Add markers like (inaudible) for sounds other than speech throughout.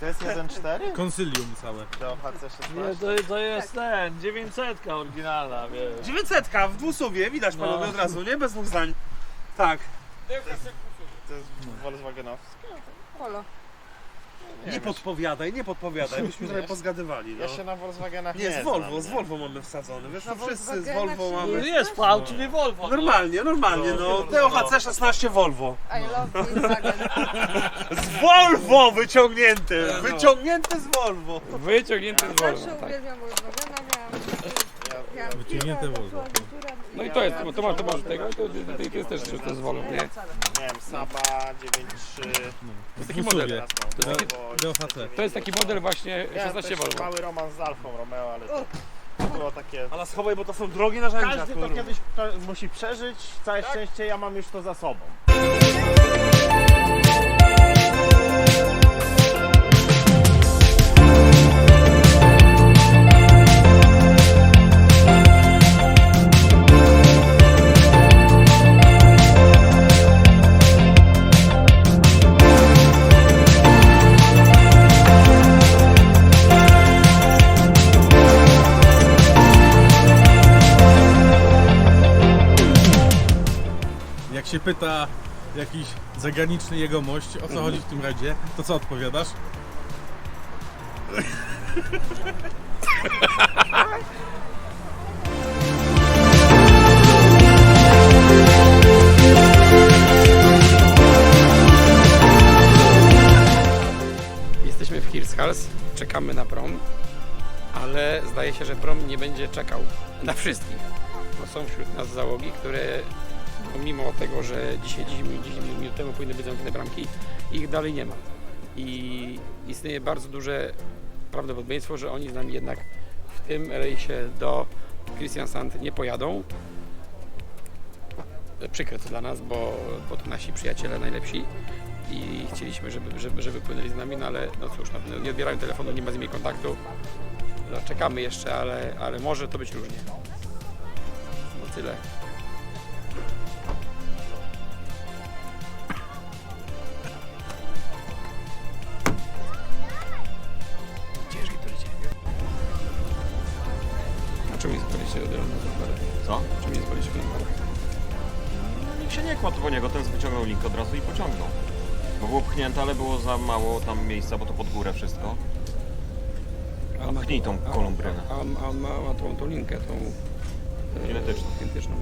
To jest 1.4? Konsylium całe. Do HC16? Nie, to, to jest ten, 900 oryginalna, wiesz. 900 w dwusuwie, widać panowie No. od razu, nie? Bez dwóch zdań. Tak. To jest Volkswagenowska? Polo. Nie podpowiadaj, nie podpowiadaj, byśmy (laughs) trochę pozgadywali. No. Ja się na Volkswagenach Nie, nie z Volvo, znam, z nie? Volvo mamy wsadzony, wiesz, Na no wszyscy z Volkswagenach Volvo się mamy. nie- Jest V, czyli Volvo. no. Normalnie, normalnie, no. TOHC 16 Volvo. I love Volkswagen. (laughs) Z Volvo wyciągnięty! Wyciągnięty z Volvo! Wyciągnięty z Volvo, Zawsze tak. uwielbiam Volkswagena, miałam... miałam Wyciągnięte Volvo. No i to jest, to masz, to masz tego, to, to, to jest też to jest z Volvo, nie? Miałem Saba 9.3. W taki dwusuwie. Teraz mam To jest taki- Volvo DOHC. 9. To jest taki model właśnie Miałem 16 też Volvo. mały romans z Alfą Romeo, ale to było takie... Ale schowaj, bo to są drogie narzędzia, Każdy to kurwa. kiedyś to musi przeżyć, całe szczęście ja mam już to za sobą. Się pyta jakiś zagraniczny jegomość, o co chodzi w tym rajdzie, to co odpowiadasz? Jesteśmy w Hirschhals, czekamy na prom, ale zdaje się, że prom nie będzie czekał na wszystkich. Bo są wśród nas załogi, które pomimo tego, że dzisiaj 10 minut, 10 minut temu powinny być zamknięte bramki, ich dalej nie ma. I istnieje bardzo duże prawdopodobieństwo, że oni z nami jednak w tym rejsie do Christiansand nie pojadą. Przykre to dla nas, bo, bo to nasi przyjaciele najlepsi i chcieliśmy, żeby, żeby, żeby płynęli z nami, no ale no cóż, no, nie odbierają telefonu, nie ma z nimi kontaktu. No, czekamy jeszcze, ale, ale może to być różnie. No tyle. Na Nikt się nie kładł po niego, ten wyciągnął link od razu i pociągnął. Bo było pchnięte, ale było za mało tam miejsca, bo to pod górę wszystko. A ma Pchnij tą kolumbrynę. A, a, a ma, ma tą, tą linkę, tą e, Kinetyczną. kinetyczną.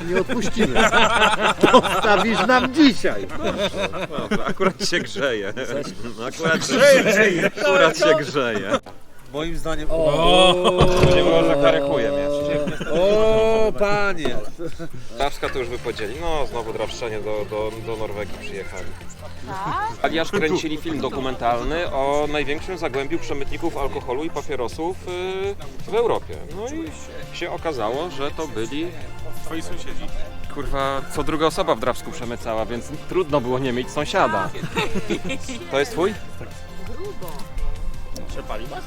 Cię nie odpuścimy. (laughs) Dostawisz nam dzisiaj. No, akurat się grzeje. Akurat grzeje. Akurat się grzeje. Moim zdaniem... Nie było, że karykuje mnie. O, panie! Drawska to już wypodzieli. No, znowu drawszczenie do, do, do Norwegii przyjechali. Aliasz kręcili film dokumentalny o największym zagłębiu przemytników alkoholu i papierosów yy, w Europie. No i się okazało, że to byli Twoi sąsiedzi. kurwa co druga osoba w Drawsku przemycała, więc trudno było nie mieć sąsiada. To jest twój? Przepali was?